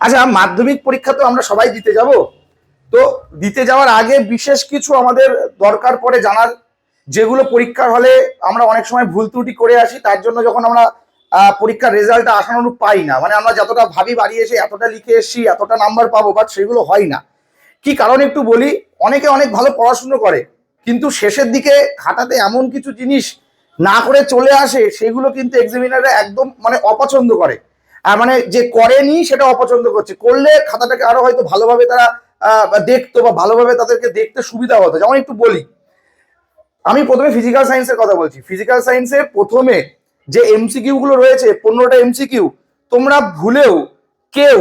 আচ্ছা মাধ্যমিক পরীক্ষা তো আমরা সবাই দিতে যাব। তো দিতে যাওয়ার আগে বিশেষ কিছু আমাদের দরকার পড়ে জানার, যেগুলো পরীক্ষার হলে আমরা অনেক সময় ভুল ত্রুটি করে আসি, তার জন্য যখন আমরা পরীক্ষার রেজাল্টটা আশানুরূপ পাই না মানে আমরা যতটা ভাবি বাড়ি এসে এতটা লিখে এসেছি, এতটা নাম্বার পাবো বাট সেগুলো হয় না। কি কারণ একটু বলি, অনেকে অনেক ভালো পড়াশুনো করে, কিন্তু শেষের দিকে খাতাতে এমন কিছু জিনিস না করে চলে আসে, সেগুলো কিন্তু এক্সামিনাররা একদম মানে অপছন্দ করে। মানে যে করেনি সেটা অপছন্দ করছে। করলে খাতাটাকে আরও হয়তো ভালোভাবে তারা দেখতো বা ভালোভাবে তাদেরকে দেখতে সুবিধা হতো। যেমন একটু বলি, আমি প্রথমে ফিজিক্যাল সায়েন্সের কথা বলছি। ফিজিক্যাল সায়েন্সে প্রথমে যে এমসিকিউ গুলো রয়েছে, পনেরোটা এমসিকিউ তোমরা ভুলেও কেউ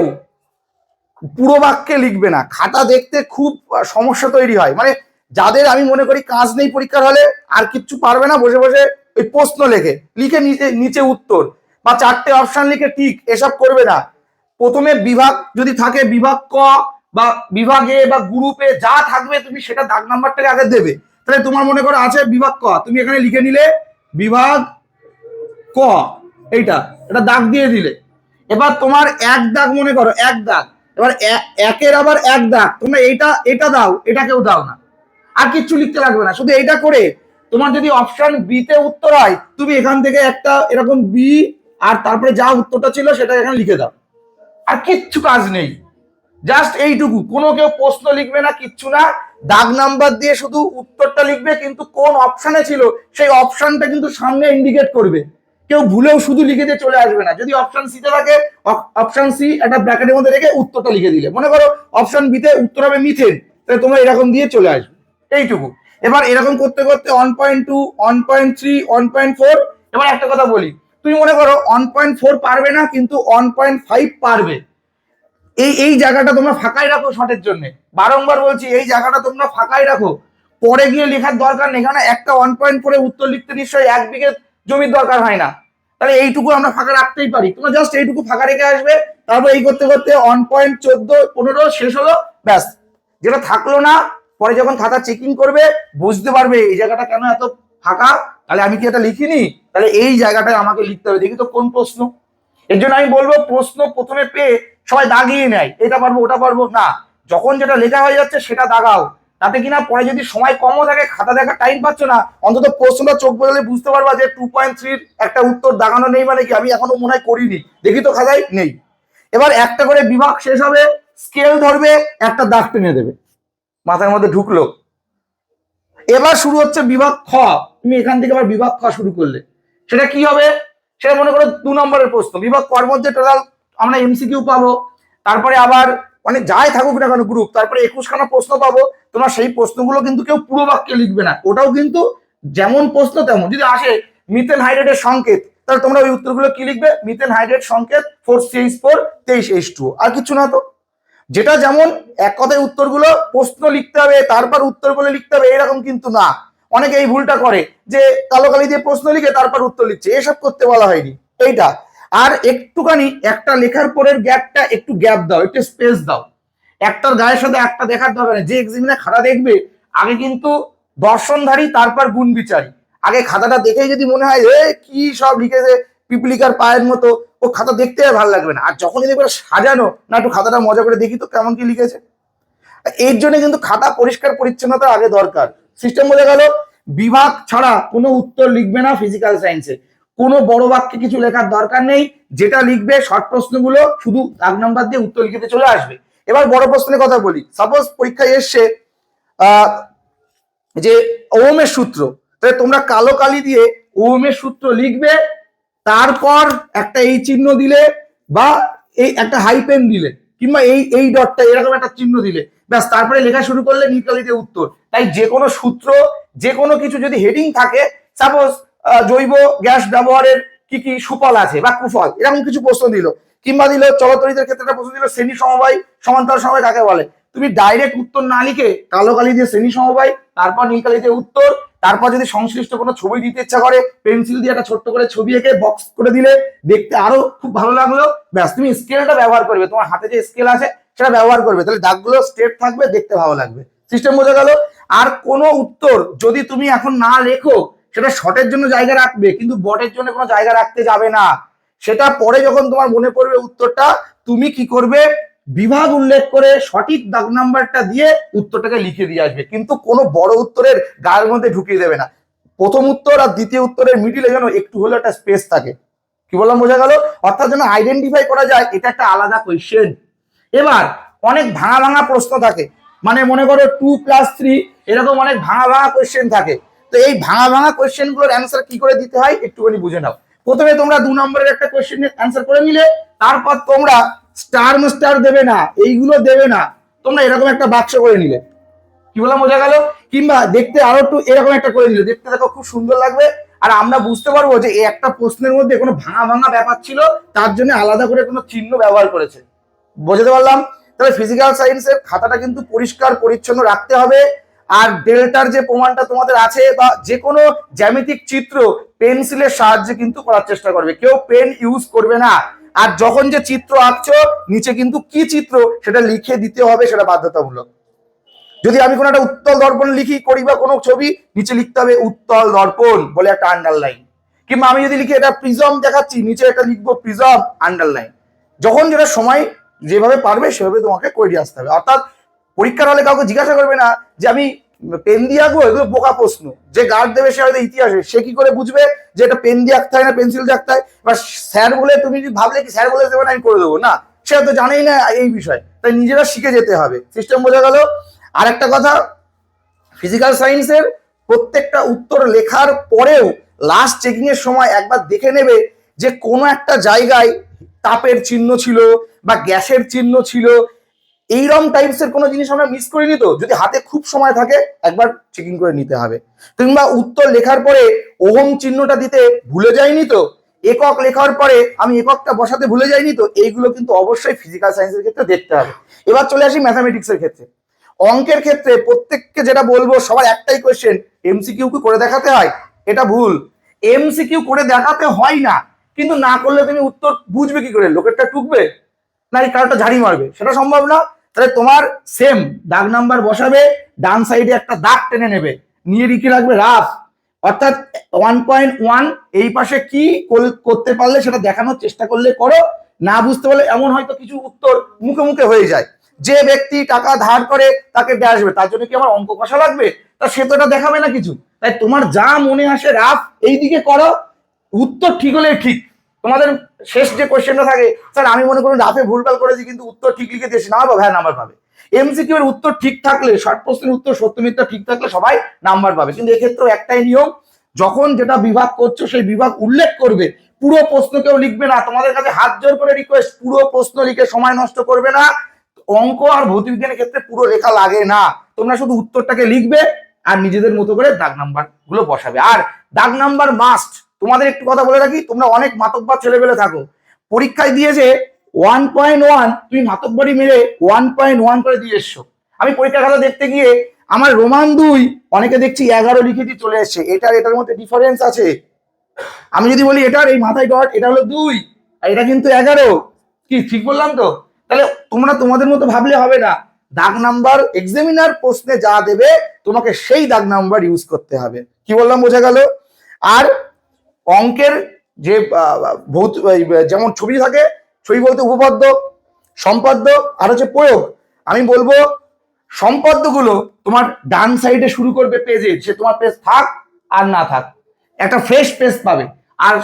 পুরো বাক্যে লিখবে না। খাতা দেখতে খুব সমস্যা তৈরি হয়। মানে যাদের আমি মনে করি কাজ নেই পরীক্ষার হলে, আর কিচ্ছু পারবে না, বসে বসে ওই প্রশ্ন লেখে। লিখে নিচে নিচে উত্তর। বা চারটে অপশন লিখে ঠিক, এসব করবে না। প্রথমে বিভাগ যদি থাকে, বিভাগ ক বা বিভাগে বা গ্রুপে যা থাকবে তুমি সেটা দাগ নাম্বারটাকে আগে দেবে। তাহলে তোমার মনে করো আছে বিভাগ ক, তুমি এখানে লিখে নিলে বিভাগ ক, এইটা, এটা দাগ দিয়ে দিলে। এবার তোমার এক দাগ মনে করো, এক দাগ। এবার একের আবার এক দাগ, তোমরা এইটা, এটা দাও, এটাকেও দাও না। আর কিচ্ছু লিখতে লাগবে না, শুধু এইটা করে তোমার যদি অপশন বিতে উত্তর হয়, তুমি এখান থেকে একটা এরকম বি আর তারপরে যা উত্তরটা ছিল সেটা এখানে লিখে দাও। আর কিচ্ছু কাজ নেই। জাস্ট এইটুকু। কোনো কেউ প্রশ্ন লিখবে না, কিচ্ছু না। দাগ নাম্বার দিয়ে শুধু উত্তরটা লিখবে, কিন্তু কোন অপশানে ছিল, সেই অপশনটা কিন্তু সামনে ইন্ডিকেট করবে। কেউ ভুলেও শুধু লিখে দিয়ে চলে আসবে না। যদি অপশন সিতে থাকে অপশন সি একটা ব্র্যাকেটের মধ্যে রেখে উত্তরটা লিখে দিলে। মনে করো অপশন বিতে উত্তর হবে মিথেন তাহলে তোমরা এরকম দিয়ে চলে আসবে। এইটুকু। এবার এরকম করতে করতে one point two one point three one point four এবার একটা কথা বলি। তুমি মনে করো ওয়ান পয়েন্ট ফোর পারবে না, কিন্তু ওয়ান পয়েন্ট ফাইভ পারবে। এই এই জায়গাটা তোমরা ফাঁকাই রাখো শর্টের জন্য। বারংবার বলছি, এই জায়গাটা তোমরা ফাঁকাই রাখো। পরে গিয়ে লেখার দরকার নেই এখানে একটা ওয়ান পয়েন্ট ফোরে উত্তর লিখতে নিশ্চয়ই এক বিঘে জমির দরকার হয় না। তাহলে এইটুকু আমরা ফাঁকা রাখতেই পারি। তোমরা জাস্ট এইটুকু ফাঁকা রেখে আসবে, তারপর এই করতে করতে ওয়ান পয়েন্ট চোদ্দ পনেরো শেষ হলো, ব্যাস। যেটা থাকল না, পরে যখন খাতা চেকিং করবে, বুঝতে পারবে এই জায়গাটা কেন এত ফাঁকা, তাহলে আমি কি এটা লিখিনি? তাহলে এই জায়গাটায় আমাকে লিখতে হবে, দেখি তো কোন প্রশ্ন। এর জন্য আমি বলব, প্রশ্ন প্রথমে পেয়ে সবাই দাগিয়ে নেয়, এটা পারব, ওটা পারব, না। যখন যেটা লেখা হয়ে যাচ্ছে, সেটা দাগাও। তাতে কিনা পরে যদি সময় কমও থাকে, খাতা দেখার টাইম পাচ্ছ না, অন্তত প্রশ্নটা চোখ বদলে বুঝতে পারবা যে টু পয়েন্ট থ্রির একটা উত্তর দাগানো নেই মানে কি, আমি এখনও মনে হয় করিনি। দেখি তো খাতায়, নেই। এবার একটা করে বিভাগ শেষ হবে স্কেল ধরবে, একটা দাগ টেনে দেবে। মাথার মধ্যে ঢুকলো। এবার শুরু হচ্ছে বিভাগ খ। তুমি এখান থেকে আবার বিভাগ খ শুরু করলে। সেটা কি হবে? সেটা মনে করো দু নম্বরের প্রশ্ন। বিভাগ কর মধ্যে টোটাল আমরা এমসিকিউ পাবো। তারপরে আবার মানে যাই থাকুক না কেন গ্রুপ তারপরে একুশখানা প্রশ্ন পাবো। তোমরা সেই প্রশ্নগুলো কিন্তু কেউ পুরো বাক্যে লিখবে না। ওটাও কিন্তু যেমন প্রশ্ন তেমন। যদি আসে মিথেন হাইড্রেটের সংকেত, তাহলে তোমরা ওই উত্তরগুলো কি লিখবে? মিথেন হাইড্রেট সংকেত ফোর সিএইচ ফোর তেইশ এইচ টু আর কিছু না তো। যেটা যেমন এক কথায় উত্তরগুলো প্রশ্ন লিখতে হবে, তারপর উত্তর বলে লিখতে হবে, এরকম কিন্তু না। অনেকে এই ভুলটা করে যে কালো কালি দিয়ে প্রশ্ন লিখে তারপর উত্তর লিখছে, এসব করতে বলা হয়নি। এইটা। আর একটুখানি একটা লেখার পরের গ্যাপটা একটু গ্যাপ দাও, একটু স্পেস দাও। একটার গায়ের সাথে একটা দেখার দরকার যে এক্সামিনার খাতা দেখবে, আগে কিন্তু দর্শনধারী, তারপর গুণ বিচারী আগে খাতাটা দেখেই যদি মনে হয়, এ, কি সব লিখেছে? পিপলিকার পায়ের মতো, ও খাতা দেখতে আর ভালো লাগবে না। আর যখন যদি সাজানো, না একটু খাতাটা মজা করে দেখি তো কেমন কি লিখেছে। এর জন্য কিন্তু খাতা পরিষ্কার পরিচ্ছন্নতা আগে দরকার। সিস্টেম বোঝা গেল, বিভাগ ছাড়া কোনো উত্তর লিখবে না ফিজিক্যাল সায়েন্সে কোনো বড় বাক্যে কিছু লেখার দরকার নেই, যেটা লিখবে শর্ট প্রশ্নগুলো শুধু এক নাম্বার দিয়ে উত্তর লিখতে চলে আসবে। এবার বড় প্রশ্নের কথা বলি। সাপোজ পরীক্ষায় এসছে যে ওমের সূত্র। তাহলে তোমরা কালো কালি দিয়ে ওমের সূত্র লিখবে তারপর একটা এই চিহ্ন দিলে বা এই একটা হাইপেন দিলে, কিংবা এই এই ডটটা এরকম একটা চিহ্ন দিলে, ব্যাস তারপরে লেখা শুরু করলে নিকালিতে উত্তর। তাই যে কোনো সূত্র, যে কোনো কিছু যদি হেডিং থাকে সাপোজ জৈব গ্যাস ব্যবহারের কি কি সুফল আছে বা কুফল, এরকম কিছু প্রশ্ন দিল, কিংবা দিল চলতরিতের ক্ষেত্রে প্রশ্ন দিল শ্রেণি সমবায়, সমান্তরাল সময় কাকে বলে? তুমি ডাইরেক্ট উত্তর না লিখে কালো কালি দিয়ে শ্রেণি সমবায়, তারপর নীল উত্তর তারপর যদি সংশ্লিষ্ট কোনো ছবি দিতে ইচ্ছা করে, পেন্সিল দিয়ে একটা ছোট্ট করে ছবি এঁকে বক্স করে দিলে দেখতে আরও খুব ভালো লাগল। ব্যাস, তুমি স্কেলটা ব্যবহার করবে। তোমার হাতে যে স্কেল আছে, সেটা ব্যবহার করবে। তাহলে দাগগুলো স্ট্রেট থাকবে, দেখতে ভালো লাগবে। সিস্টেম বোঝা গেল? আর কোনো উত্তর যদি তুমি এখন না লেখো, সেটা শর্টের জন্য জায়গা রাখবে, কিন্তু বটের জন্য কোনো জায়গা রাখতে যাবে না। সেটা পরে যখন তোমার মনে পড়বে উত্তরটা, তুমি কি করবে? বিভাগ উল্লেখ করে সঠিক দাগ নাম্বারটা দিয়ে উত্তরটাকে লিখে দিয়ে আসবে। কিন্তু কোনো বড় উত্তরের গায়ের মধ্যে ঢুকিয়ে দেবে না। প্রথম উত্তর আর দ্বিতীয় উত্তরের মিডিলে যেন একটু হলেও একটা স্পেস থাকে। কি বললাম, বোঝা গেল? অর্থাৎ যেন আইডেন্টিফাই করা যায়, এটা একটা আলাদা কোয়েশ্চেন এবার অনেক ভাঙা ভাঙা প্রশ্ন থাকে। মানে মনে করো টু প্লাস থ্রি এরকম অনেক ভাঙা ভাঙা কোয়েশ্চেন থাকে। তো এই ভাঙা ভাঙা কোয়েশ্চেনগুলোর অ্যান্সার কি করে দিতে হয়, একটুখানি বুঝে নাও। প্রথমে তোমরা দু নম্বরের একটা কোয়েশ্চেনের অ্যান্সার করে নিলে, তারপর তোমরা স্টার স্টার দেবে না, এইগুলো দেবে না। তোমরা এরকম একটা বাক্স করে নিলে। কি বললাম, বোঝা গেল? কিংবা দেখতে আরও একটু এরকম একটা করে নিলে। দেখতে দেখো, খুব সুন্দর লাগবে। আর আমরা বুঝতে পারব যে একটা প্রশ্নের মধ্যে কোনো ভাঙা ভাঙা ব্যাপার ছিল, তার জন্য আলাদা করে কোনো চিহ্ন ব্যবহার করেছে। বোঝাতে পারলাম? তাহলে ফিজিক্যাল সায়েন্সের খাতাটা কিন্তু পরিষ্কার, পরিচ্ছন্ন রাখতে হবে। আর ডেল্টার যে প্রমাণটা তোমাদের আছে, বা যে কোনো জ্যামিতিক চিত্র পেন্সিলের সাহায্যে কিন্তু করার চেষ্টা করবে। কেউ পেন ইউজ করবে না। আর যখন যে চিত্র আঁকছো, নিচে কিন্তু কি চিত্র, সেটা লিখে দিতে হবে, সেটা বাধ্যতামূলক। যদি আমি কোনো একটা উত্তল দর্পণ লিখি, করি বা কোনো ছবি, নিচে লিখতে হবে উত্তল দর্পণ বলে একটা আন্ডারলাইন কিংবা আমি যদি লিখি এটা প্রিজম দেখাচ্ছি, নিচে একটা লিখব প্রিজম আন্ডারলাইন যখন যেটা সময় যেভাবে পারবে, সেভাবে তোমাকে করে আসতে হবে। অর্থাৎ পরীক্ষার হলে কাউকে জিজ্ঞাসা করবে না যে আমি পেন দিয়ে আঁকবো এগুলো বোকা প্রশ্ন। যে গার্ড দেবে সে হয়তো ইতিহাসে। সে কি করে বুঝবে যে এটা পেন দিয়ে আঁকতে হয় না পেন্সিল দিয়ে আঁকতে হয় এবার স্যার বলে, তুমি যদি ভাবলে কি স্যার বলে দেবে না, আমি করে দেবো। না সে হয়তো জানেই না এই বিষয়। তাই নিজেরা শিখে যেতে হবে। সিস্টেম বোঝা গেল। আর একটা কথা ফিজিক্যাল সায়েন্সের প্রত্যেকটা উত্তর লেখার পরেও লাস্ট চেকিং এর সময় একবার দেখে নেবে যে কোনো একটা জায়গায় তাপের চিহ্ন ছিল বা গ্যাসের চিহ্ন ছিল এইরকম টাইপস এর কোনো জিনিস আমরা মিস করিনি তো? যদি হাতে খুব সময় থাকে, একবার চেকিং করে নিতে হবে। কিংবা উত্তর লেখার পরে ওহম চিহ্নটা দিতে ভুলে যাইনি তো? একক লেখার পরে আমি এককটা বসাতে ভুলে যাইনি তো? এইগুলো কিন্তু অবশ্যই ফিজিক্যাল সায়েন্সের ক্ষেত্রে দেখতে হবে। এবার চলে আসি ম্যাথামেটিক্স এর ক্ষেত্রে। অঙ্কের ক্ষেত্রে প্রত্যেককে যেটা বলব, সবার একটাই কোয়েশ্চেন এমসিকিউ কি করে দেখাতে হয়? এটা ভুল। এমসিকিউ করে দেখাতে হয় না, কিন্তু না করলে তুমি উত্তর বুঝবে কি করে? লোকেরটা টুকবে? না, এই কারোটা ঝাড়ি মারবে। সেটা সম্ভব না। তাহলে তোমার সেম দাগ নাম্বার বসাবে, ডান সাইডে একটা দাগ টেনে নেবে। নিয়ে লিখে রাখবে রাফ। অর্থাৎ ওয়ান পয়েন্ট ওয়ান এই পাশে কি করতে পারলে সেটা দেখানোর চেষ্টা করলে করো, না বুঝতে পারলে এমন হয়তো কিছু উত্তর মুখে মুখে হয়ে যায়। যে ব্যক্তি টাকা ধার করে তাকে আসবে, তার জন্য কি আমার অঙ্ক কষা লাগবে? তা সে তো এটা দেখাবে না কিছু। তাই তোমার যা মনে আসে রাফ এই দিকে করো। উত্তর ঠিক হলে ঠিক। তোমাদের শেষ যে কোশ্চেনটা থাকে স্যার আমি মনে করুন রাফে ভুলভাল করেছি, কিন্তু উত্তর ঠিক লিখে দিয়েছি না হ্যাঁ নাম্বার পাবে। এমসিকিউ এর উত্তর ঠিক থাকলে শর্ট প্রশ্নের উত্তর, সত্য মিথ্যা ঠিক থাকলে সবাই নাম্বার পাবে। কিন্তু এক্ষেত্রে একটাই নিয়ম, যখন যেটা বিভাগ করছ, সেই বিভাগ উল্লেখ করবে। পুরো প্রশ্ন কেউ লিখবে না। তোমাদের কাছে হাত জোর করে রিকোয়েস্ট পুরো প্রশ্ন লিখে সময় নষ্ট করবে না। অঙ্ক আর ভৌতবিজ্ঞানের ক্ষেত্রে পুরো লেখা লাগে না। তোমরা শুধু উত্তরটাকে লিখবে আর নিজেদের মতো করে দাগ নাম্বারগুলো বসাবে। আর দাগ নাম্বার মাস্ট তোমাদের একটু কথা বলে রাখি, তোমরা অনেক মাতব্বার ছেলেবেলে থাকো। পরীক্ষায় দিয়েছে ওয়ান পয়েন্ট ওয়ান তুমি মাতব্বরি মেরে ওয়ান পয়েন্ট ওয়ান করে দিয়ে এসছো। আমি পরীক্ষার খাতা দেখতে গিয়ে আমার রোমান দুই, অনেকে দেখছি এগারো লিখে দিয়ে চলে এসছে। এটার এটার মধ্যে ডিফারেন্স আছে। আমি যদি বলি এটার, এই মাথায় ডট এটা হলো দুই, আর এটা কিন্তু এগারো। কি, ঠিক বললাম তো? তাহলে তোমরা তোমাদের মতো ভাবলে হবে না। দাগ নাম্বার এক্সামিনার প্রশ্নে যা দেবে, তোমাকে সেই দাগ নাম্বার ইউজ করতে হবে। কি বললাম, বোঝা গেল? আর অঙ্কের যে ভৌত যেমন ছবি থাকে, ছবি বলতে উপপাদ্য, সম্পাদ্য, আর হচ্ছে প্রয়োগ। আমি বলব, সম্পাদ্যগুলো তোমার ডান সাইডে শুরু করবে পেজে সে তোমার পেজ থাক আর না থাক। একটা ফ্রেশ পেজ পাবে। আর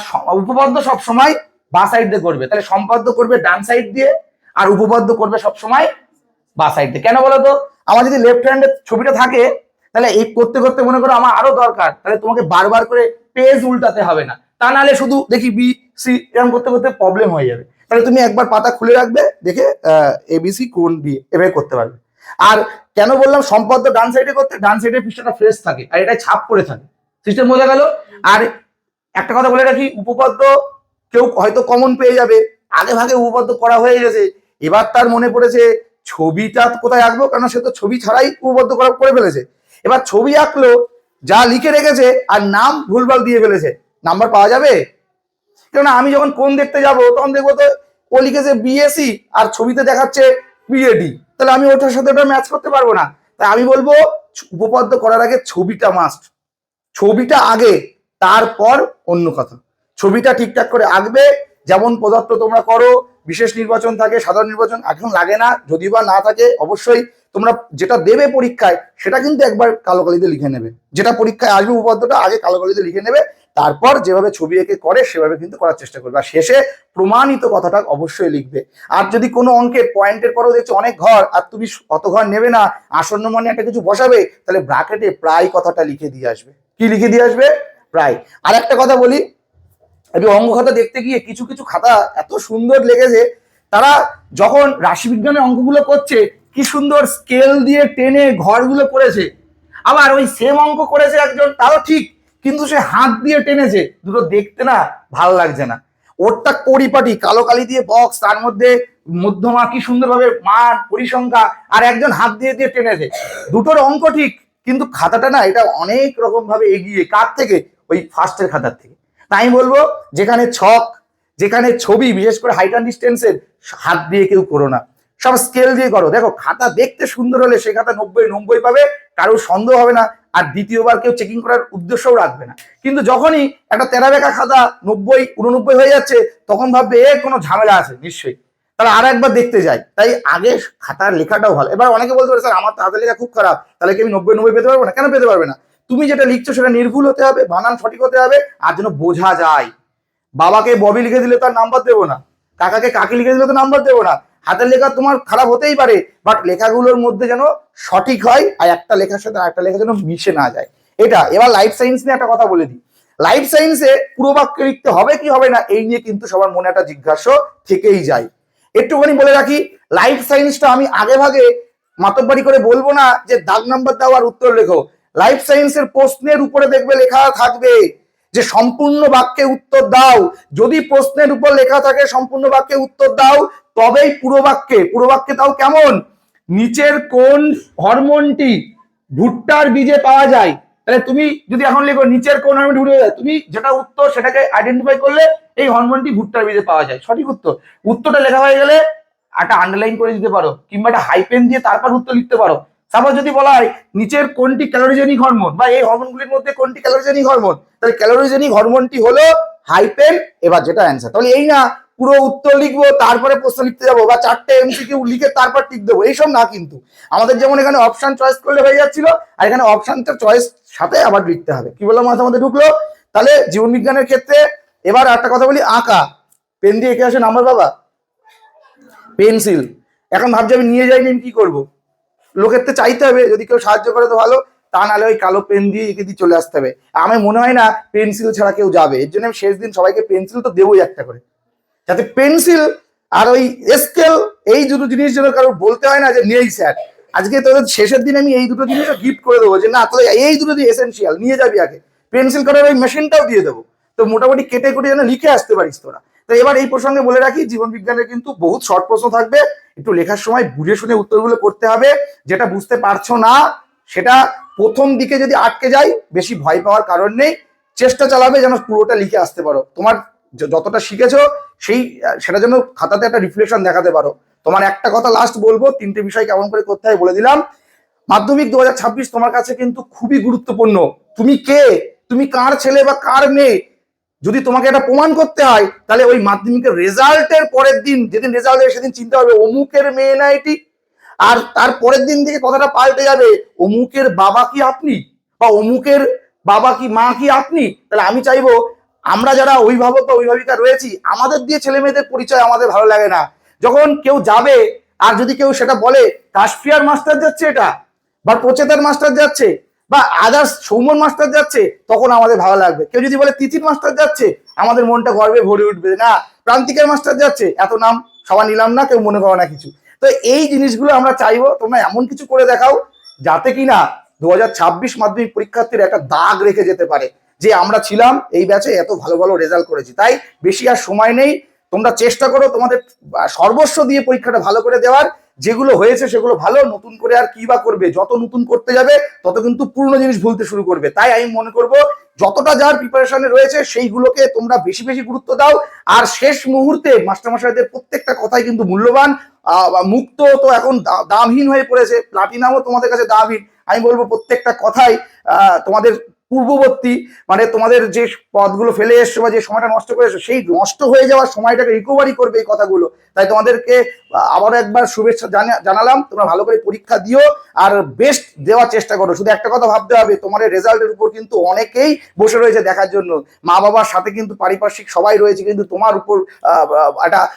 উপপাদ্য সব সময় বা সাইড দিয়ে করবে। তাহলে সম্পাদ্য করবে ডান সাইড দিয়ে, আর উপপাদ্য করবে সব সময় বা সাইড দিয়ে। কেন বলো তো? আমার যদি লেফট হ্যান্ডের ছবিটা থাকে, তাহলে এই করতে করতে মনে করো আমার আরও দরকার। তাহলে তোমাকে বারবার করে পেজ উল্টাতে হবে না। তা নাহলে শুধু দেখি বি সি এরকম করতে করতে প্রবলেম হয়ে যাবে। তাহলে তুমি একবার পাতা খুলে রাখবে, দেখে এবিসি কোন দিয়ে এভাবে করতে পারবে। আর কেন বললাম সম্পাদ্য ডান সাইডে করতে, ডান সাইডে পৃষ্ঠাটা ফ্রেশ থাকে, আর এটা ছাপ করে থাকে। সিস্টেম বোঝা গেল? আর একটা কথা বলে রাখি, উপপাদ্য কেউ হয়তো কমন পেয়ে যাবে। আগে ভাগে উপপাদ্য করা হয়ে গেছে। এবার তার মনে পড়েছে, ছবিটা কোথায় আঁকবো? কারণ সে তো ছবি ছাড়াই উপপাদ্য করা, করে ফেলেছে। এবার ছবি আঁকলো যা লিখে রেখেছে আর নাম ভুলভাল দিয়ে ফেলেছে। নাম্বার পাওয়া যাবে? কেননা আমি যখন কোন দেখতে যাব, তখন দেখব তো ও লিখেছে বিএসসি আর ছবিতে দেখাচ্ছে বিএডি তাহলে আমি ওটার সাথে ওটা ম্যাচ করতে পারব না। তাই আমি বলব, উপপাদ্য করার আগে ছবিটা মাস্ট ছবিটা আগে, তারপর অন্য কথা। ছবিটা ঠিকঠাক করে আঁকবে, যেমন পদার্থ তোমরা করো, বিশেষ নির্বাচন থাকে, সাধারণ নির্বাচন এখন লাগে না। যদি বা না থাকে, অবশ্যই তোমরা যেটা দেবে পরীক্ষায়, সেটা কিন্তু একবার কালো কালিতে লিখে নেবে। যেটা পরীক্ষায় আসবে উপাদ্যটা আগে কালো কালিতে লিখে নেবে, তারপর যেভাবে ছবি এঁকে করে, সেভাবে কিন্তু করার চেষ্টা করবে। আর শেষে প্রমাণিত কথাটা অবশ্যই লিখবে। আর যদি কোনো অঙ্কের পয়েন্টের পরেও দেখছ অনেক ঘর, আর তুমি অত ঘর নেবে না, আসন্ন মনে একটা কিছু বসাবে, তাহলে ব্রাকেটে প্রায় কথাটা লিখে দিয়ে আসবে। কি লিখে দিয়ে আসবে? প্রায়। আর একটা কথা বলি, আমি অঙ্ক খাতা দেখতে গিয়ে কিছু কিছু খাতা এত সুন্দর লেগেছে, তারা যখন রাশিবিজ্ঞানের অঙ্কগুলো করছে কি সুন্দর স্কেল দিয়ে টেনে ঘরগুলো করেছে। আবার ওই সেম অঙ্ক করেছে একজন, তাও ঠিক, কিন্তু সে হাত দিয়ে টেনেছে। দুটো দেখতে না ভালো লাগছে না। ওরটা পরিপাটি কালো কালি দিয়ে বক্স তার মধ্যে মধ্যমা কি সুন্দরভাবে মান, পরিসংখ্যা, আর একজন হাত দিয়ে দিয়ে টেনেছে। দুটোর অঙ্ক ঠিক, কিন্তু খাতাটা না, এটা অনেক রকম ভাবে এগিয়ে, কার থেকে? ওই ফার্স্টের খাতার থেকে। তাই বলব, যেখানে ছক, যেখানে ছবি, বিশেষ করে হাইট অ্যান্ড ডিস্টেন্সের হাত দিয়ে কেউ করো না। সব স্কেল দিয়ে করো। দেখো, খাতা দেখতে সুন্দর হলে সে খাতা নব্বই নব্বই পাবে, কারোর সন্দেহ হবে না, আর দ্বিতীয়বার কেউ চেকিং করার উদ্দেশ্যও রাখবে না। কিন্তু যখনই একটা তেরা বেকা খাতা নব্বই, উননব্বই হয়ে যাচ্ছে, তখন ভাববে, এ, কোনো ঝামেলা আছে। নিশ্চয়ই। তাহলে আর একবার দেখতে যাই। তাই আগে খাতার লেখাটাও ভালো। এবার অনেকে বলতে পারে, স্যার, আমার তো হাতের লেখা খুব খারাপ। তাহলে কি আমি নব্বই নব্বই পেতে পারব না? কেন পেতে পারবে না? তুমি যেটা লিখছো, সেটা নির্ভুল হতে হবে, বানান সঠিক হতে হবে, আর যেন বোঝা যায়। বাবাকে ববি লিখে দিলে তার নাম্বার দেবো না। কাকাকে কাকে লিখে দিলে তো নাম্বার দেবো না। হাতের লেখা তোমার খারাপ হতেই পারে বাট লেখাগুলোর মধ্যে যেন সঠিক হয় আর একটা লেখার সাথে আর একটা লেখা যেন মিশে না যায়। এটা, এবার লাইফ সায়েন্স নিয়ে একটা কথা বলে দিই। লাইফ সায়েন্সে পুরো বাক্য লিখতে হবে কি হবে না, এই নিয়ে কিন্তু সবার মনে একটা জিজ্ঞাসা থেকেই যায়। একটুখানি বলে রাখি লাইফ সায়েন্সটা আমি আগে ভাগে মাতব্বারি করে বলব না যে দাগ নাম্বার দাও আর উত্তর লেখো। লাইফ সায়েন্সের প্রশ্নের উপরে দেখবে লেখা থাকবে যে সম্পূর্ণ বাক্যে উত্তর দাও। যদি প্রশ্নের উপর লেখা থাকে, সম্পূর্ণ বাক্যে উত্তর দাও। তবেই পুরো বাক্যে পুরো বাক্যে তাও কেমন? নিচের কোন হরমোনটি ভুট্টার বীজে পাওয়া যায়? তাহলে তুমি যদি এখন লেখো, নিচের কোন হরমোন ঢুকে যায়, তুমি যেটা উত্তর সেটাকে আইডেন্টিফাই করলে এই হরমোনটি ভুট্টার বীজে পাওয়া যায়। সঠিক উত্তর। উত্তরটা লেখা হয়ে গেলে একটা আন্ডারলাইন করে দিতে পারো, কিংবা একটা হাইপেন দিয়ে তারপর উত্তর লিখতে পারো। সাপোজ যদি বলা হয়, নিচের কোনটি ক্যালোরিজেনিক হরমোন? বা এই হরমোনগুলির মধ্যে কোনটি ক্যালোরিজেনিক হরমোন? তাহলে ক্যালোরিজেনিক হরমোনটি হলো হাইপেন এবার যেটা অ্যান্সার তাহলে এই না পুরো উত্তর লিখব, তারপরে প্রশ্ন লিখতে যাব, বা চারটে এমসিকিউ লিখে তারপর টিক দেবো। এইসব না কিন্তু। আমাদের যেমন এখানে অপশন চয়েস করলে হয়ে যাচ্ছিল, আর এখানে অপশনটা চয়েস সাথে আবার লিখতে হবে। কি বললাম মাথা মধ্যে ঢুকলো? তাহলে জীবন বিজ্ঞানের ক্ষেত্রে এবার একটা কথা বলি, আঁকা। পেন দিয়ে এঁকে আসে নাম্বার বাবা। পেন্সিল। এখন ভাবছি আমি নিয়ে যাইনি আমি কি করব? লোকের তো চাইতে হবে, যদি কেউ সাহায্য করে তো ভালো। তা নাহলে ওই কালো পেন দিয়ে এঁকে দিয়ে চলে আসতে হবে। আমার মনে হয় না, পেন্সিল ছাড়া কেউ যাবে। এর জন্য আমি শেষ দিন সবাইকে পেন্সিল তো দেবোই একটা করে। যাতে পেন্সিল আর ওই স্কেল, এই দুটো জিনিস যেন কারও বলতে হয় না যে নেই স্যার। আজকে তোদের শেষের দিন আমি এই দুটো জিনিস গিফট করে দেবো যে না তোদের এই দুটো দিয়ে এসেন্সিয়াল নিয়ে যাবি আগে। পেন্সিল করার ওই মেশিনটাও দিয়ে দেবো। তো মোটামুটি কেটে কুটে যেন লিখে আসতে পারিস তোরা। তো এবার এই প্রসঙ্গে বলে রাখি, জীবন বিজ্ঞানের কিন্তু বহুত শর্ট প্রশ্ন থাকবে। একটু লেখার সময় বুঝে শুনে উত্তরগুলো করতে হবে। যেটা বুঝতে পারছ না, সেটা প্রথম দিকে যদি আটকে যায়, বেশি ভয় পাওয়ার কারণ নেই। চেষ্টা চালাবে যেন পুরোটা লিখে আসতে পারো। তোমার যতটা শিখেছো, সেই সেটা যেন খাতাতে একটা রিফ্লেকশন দেখাতে পারো। তোমার একটা কথা লাস্ট বলব, তিনটে বিষয় কেমন করে করতে হয় বলে দিলাম। মাধ্যমিক দুহাজার ছাব্বিশ তোমার কাছে কিন্তু খুবই গুরুত্বপূর্ণ। তুমি কে? তুমি কার ছেলে বা কার মেয়ে? যদি তোমাকে এটা প্রমাণ করতে হয়, তাহলে ওই মাধ্যমিকের রেজাল্টের পরের দিন, যেদিন রেজাল্ট সেদিন চিন্তা হবে, অমুকের মেয়ে না এটি? আর তার পরের দিন থেকে কথাটা পাল্টে যাবে, অমুকের বাবা কি আপনি? বা অমুকের বাবা কি মা কি আপনি? তাহলে আমি চাইব আমরা যারা অভিভাবক বা অভিভাবিকা রয়েছি, আমাদের দিয়ে ছেলে মেয়েদের পরিচয় আমাদের ভালো লাগে না। যখন কেউ যাবে, আর যদি কেউ সেটা বলে, কাশফিয়ার মাস্টার যাচ্ছে এটা, বা প্রচেতার মাস্টার যাচ্ছে, বা আদার্স সৌমন মাস্টার যাচ্ছে, তখন আমাদের ভালো লাগবে। কেউ যদি বলে তিথির মাস্টার যাচ্ছে, আমাদের মনটা গর্বে ভরে উঠবে না, প্রান্তিকের মাস্টার যাচ্ছে। এত নাম সবার নিলাম না, কেউ মনে করো না কিছু। তো এই জিনিসগুলো আমরা চাইব, তোমরা এমন কিছু করে দেখাও, যাতে কিনা দু হাজার ছাব্বিশ মাধ্যমিক পরীক্ষার্থীর একটা দাগ রেখে যেতে পারে। যে আমরা ছিলাম এই ব্যাচে এত ভালো ভালো রেজাল্ট করেছি। তাই বেশি আর সময় নেই। তোমরা চেষ্টা করো তোমাদের সর্বস্ব দিয়ে পরীক্ষাটা ভালো করে দেওয়ার। যেগুলো হয়েছে সেগুলো ভালো, নতুন করে আর কি বা করবে, যত নতুন করতে যাবে, তত কিন্তু পুরনো জিনিস ভুলতে শুরু করবে। তাই আমি মনে করব, যতটা যার প্রিপারেশনে রয়েছে, সেইগুলোকে তোমরা বেশি বেশি গুরুত্ব দাও। আর শেষ মুহূর্তে মাস্টারমশাইদের প্রত্যেকটা কথাই কিন্তু মূল্যবান। মুক্ত তো এখন দামহীন হয়ে পড়েছে। প্লাটিনামও তোমাদের কাছে দামহীন। আমি বলব প্রত্যেকটা কথাই তোমাদের পূর্ববর্তী মানে তোমাদের যে পদগুলো ফেলে এসছো বা যে সময়টা নষ্ট করে এসছো, সেই নষ্ট হয়ে যাওয়ার সময়টাকে রিকভারি করবে এই কথাগুলো। তাই তোমাদেরকে আবারও একবার শুভেচ্ছা জানা- জানালাম, তোমরা ভালো করে পরীক্ষা দিও আর বেস্ট দেওয়ার চেষ্টা করো। শুধু একটা কথা ভাবতে হবে, তোমাদের রেজাল্টের উপর কিন্তু অনেকেই বসে রয়েছে দেখার জন্য। মা বাবার সাথে কিন্তু পারিপার্শ্বিক সবাই রয়েছে, কিন্তু তোমার উপর একটা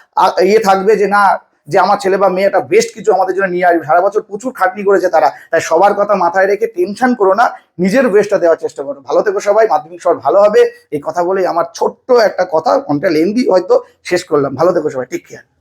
ইয়ে থাকবে যে না যে আমার ছেলে বা মেয়েটা বেস্ট কিছু আমাদের জন্য নিয়ে আসবে। সারা বছর প্রচুর খাটনি করেছে তারা। তাই সবার কথা মাথায় রেখে টেনশন করো না, নিজের বেস্টটা দেওয়ার চেষ্টা করো। ভালো থেকো সবাই, মাধ্যমিক সবার ভালো হবে। এই কথা বলেই আমার ছোট্ট একটা কথা, অনেকটা লেন্দি হয়তো শেষ করলাম। ভালো থেকো সবাই ঠিক কেয়ার